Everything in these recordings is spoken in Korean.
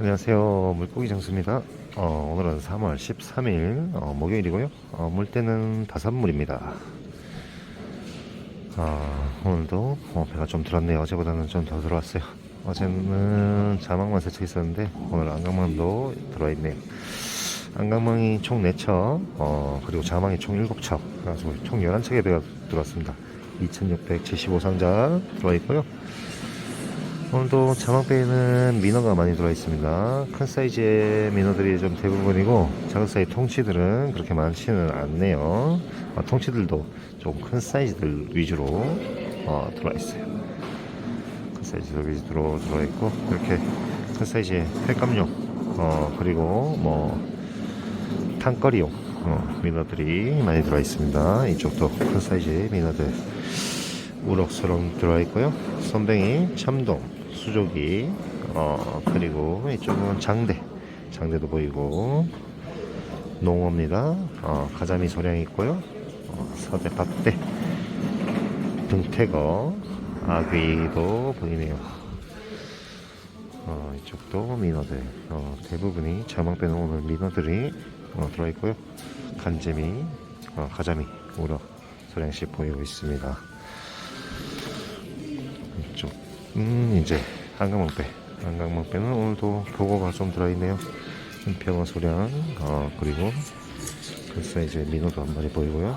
안녕하세요. 물고기 장수입니다. 어, 오늘은 3월 13일 어, 목요일이고요. 어, 물때는 다산물입니다. 아, 오늘도 어, 배가 좀 들었네요. 어제보다는 좀 더 들어왔어요. 어제는 자망만 세척 있었는데 오늘 안강망도 들어와 있네요. 안강망이 총 4척, 어, 그리고 자망이 총 7척, 그래가지고 총 11척의 배가 들어왔습니다. 2675상자 들어와 있고요. 오늘도 자막배에는 민어가 많이 들어와 있습니다. 큰 사이즈의 민어들이 좀 대부분이고 작은 사이즈 통치들은 그렇게 많지는 않네요. 어, 통치들도 좀 큰 사이즈들 위주로 어, 들어와 있어요. 큰 사이즈들 위주로 들어와 있고 이렇게 큰 사이즈의 횟감용 어, 그리고 뭐 탕거리용 어, 민어들이 많이 들어와 있습니다. 이쪽도 큰 사이즈의 민어들 우럭수렁 들어와 있고요. 선뱅이, 참돔, 수조기, 어, 그리고 이쪽은 장대, 장대도 보이고, 농어입니다. 어, 가자미 소량이 있고요. 어, 서대, 박대, 등태거, 아귀도 보이네요. 어, 이쪽도 민어들, 어, 대부분이 빼는 오늘 민어들이 어, 들어와 있고요. 간재미, 어, 가자미, 우럭, 소량씩 보이고 있습니다. 이쪽 음 이제 한강목배. 한강목배는 오늘도 보고가 좀 들어있네요. 병어 소량 어 그리고 그 사이즈의 민어도 한 마리 보이고요.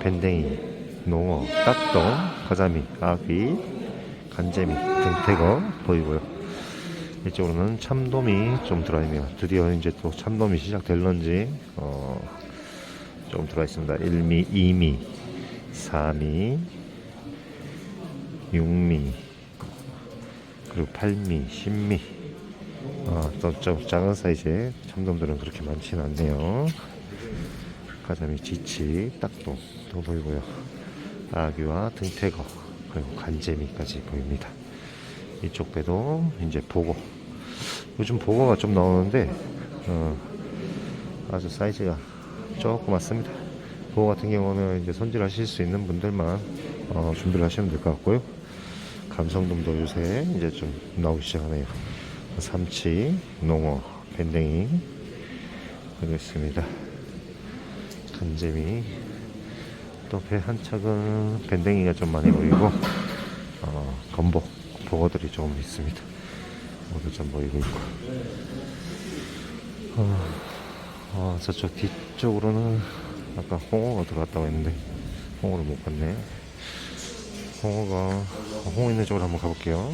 밴댕이 농어 딱동 가자미 아귀 간재미 등태거 보이고요. 이쪽으로는 참돔이 좀 들어있네요. 드디어 이제 또 참돔이 시작될런지 어, 좀 들어있습니다. 1미 2미 4미 6미 그리고 8미, 10미. 어, 또좀 작은 사이즈의 참돔들은 그렇게 많지는 않네요. 가자미, 지치, 딱동 도 보이고요. 아귀와 등태거 그리고 간재미까지 보입니다. 이쪽 배도 이제 보고. 요즘 보고가 좀 나오는데 어, 아주 사이즈가 조그맣습니다. 보고 같은 경우는 이제 손질 하실 수 있는 분들만 어, 준비를 하시면 될 것 같고요 감성돔도 요새 이제 좀 나오기 시작하네요. 삼치, 농어, 밴댕이 그리고 있습니다. 간재미 또 배 한 척은 밴댕이가 좀 많이 보이고 어, 건복, 보고들이 좀 있습니다. 모두 좀 보이고 있고 어, 어, 저쪽 뒤쪽으로는 아까 홍어가 들어갔다고 했는데 홍어를 못 봤네. 홍어가 홍어 있는 쪽으로 한번 가볼게요.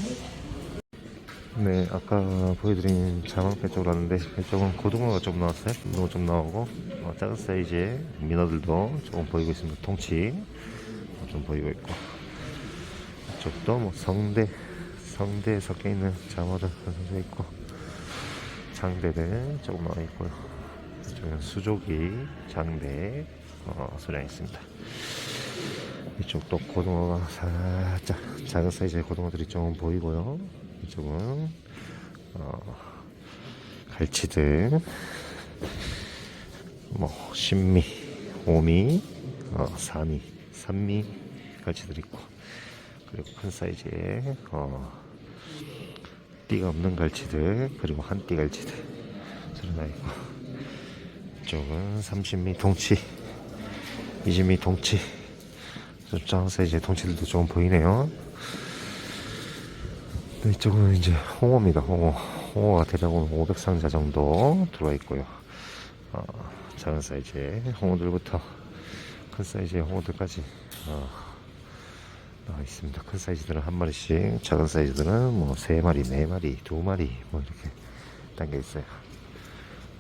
네, 아까 보여드린 자망배 쪽으로 왔는데 이쪽은 고등어가 좀 나왔어요. 고등어 좀 나오고 어, 작은 사이즈의 민어들도 조금 보이고 있습니다. 통치 좀 보이고 있고 이쪽도 뭐 성대 성대에 섞여 있는 장어들 섞여 있고 장대들 조금 나와 있고요. 이쪽은 수조기 장대 어, 소량 있습니다. 이쪽도 고등어가 살짝 작은 사이즈의 고등어들이 좀 보이고요. 이쪽은 어, 갈치들, 뭐 신미, 오미, 어, 사미, 삼미 갈치들 있고 그리고 큰 사이즈의 어, 띠가 없는 갈치들 그리고 한 띠 갈치들 저런 나 있고 이쪽은 30미 동치, 20미 동치. 작은 사이즈의 동치들도 좀 보이네요. 네, 이쪽은 이제 홍어입니다. 홍어. 홍어가 대략 500상자 정도 들어와 있고요. 어, 작은 사이즈의 홍어들부터 큰 사이즈의 홍어들까지 어, 나와 있습니다. 큰 사이즈들은 한 마리씩, 작은 사이즈들은 뭐 세 마리, 네 마리, 두 마리 뭐 이렇게 담겨 있어요.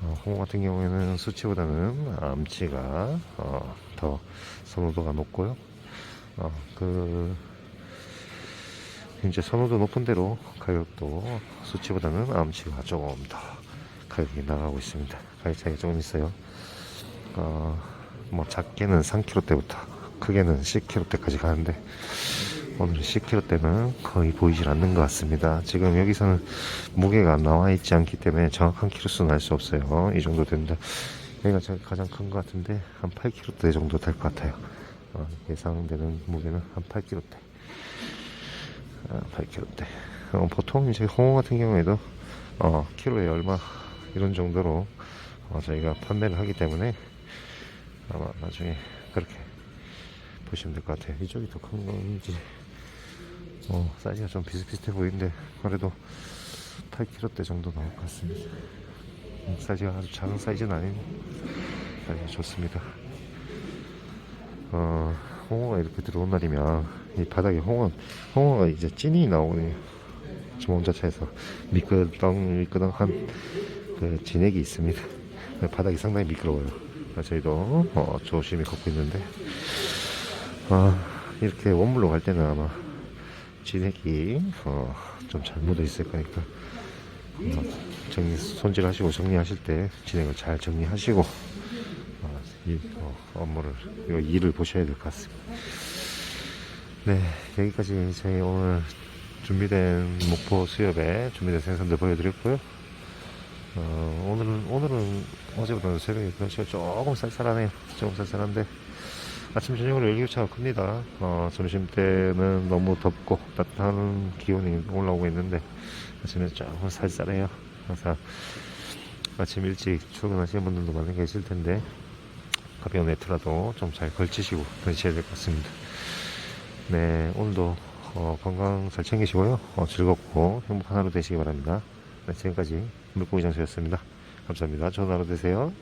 어, 홍어 같은 경우에는 수치보다는 암치가 어, 더 선호도가 높고요. 어, 그, 이제 선호도 높은 대로 가격도 수치보다는 암치가 조금 더 가격이 나가고 있습니다. 가격 차이가 조금 있어요. 어, 뭐 작게는 3kg대부터 크게는 10kg대까지 가는데 오늘 10kg대는 거의 보이질 않는 것 같습니다. 지금 여기서는 무게가 나와 있지 않기 때문에 정확한 키로수는 알 수 없어요. 이 정도 된다. 여기가 가장 큰 것 같은데 한 8kg대 정도 될 것 같아요. 어, 예상되는 무게는 한 8kg대. 아, 8kg대. 어, 보통 이제 홍어 같은 경우에도 어, 키로에 얼마 이런 정도로 어, 저희가 판매를 하기 때문에 아마 나중에 그렇게 보시면 될 것 같아요. 이쪽이 더 큰 건지 어, 사이즈가 좀 비슷비슷해 보이는데 그래도 8kg대 정도 나올 것 같습니다. 음, 사이즈가 아주 작은 사이즈는 아닌 사이즈 좋습니다. 어, 홍어가 이렇게 들어온 날이면 이 바닥에 홍어, 홍어가 이제 찐이 나오네요. 주몽자차에서 미끄덩 미끄덩한 그 진액이 있습니다. 바닥이 상당히 미끄러워요. 그래서 저희도 어, 조심히 걷고 있는데 아, 이렇게 원물로 갈 때는 아마 진액이 어, 좀잘 묻어 있을 거니까 어, 정리 손질하시고 정리하실 때 진액을 잘 정리하시고 어, 이 어, 업무를 이 일을 보셔야 될 것 같습니다. 네 여기까지 저희 오늘 준비된 목포 수협에 준비된 생선들 보여드렸고요. 어, 오늘은 오늘은 어제보다는 새벽에 날씨가 조금 쌀쌀하네요. 조금 쌀쌀한데 아침 저녁으로 열기차가 큽니다. 어, 점심 때는 너무 덥고 따뜻한 기온이 올라오고 있는데 아침에 조금 쌀쌀해요. 그래서 아침 일찍 출근하시는 분들도 많이 계실 텐데 가벼운 외투라도 좀 잘 걸치시고 다니셔야 될 것 같습니다. 네, 오늘도 어, 건강 잘 챙기시고요. 어, 즐겁고 행복한 하루 되시기 바랍니다. 네, 지금까지 물고기 장수였습니다. 감사합니다. 좋은 하루 되세요.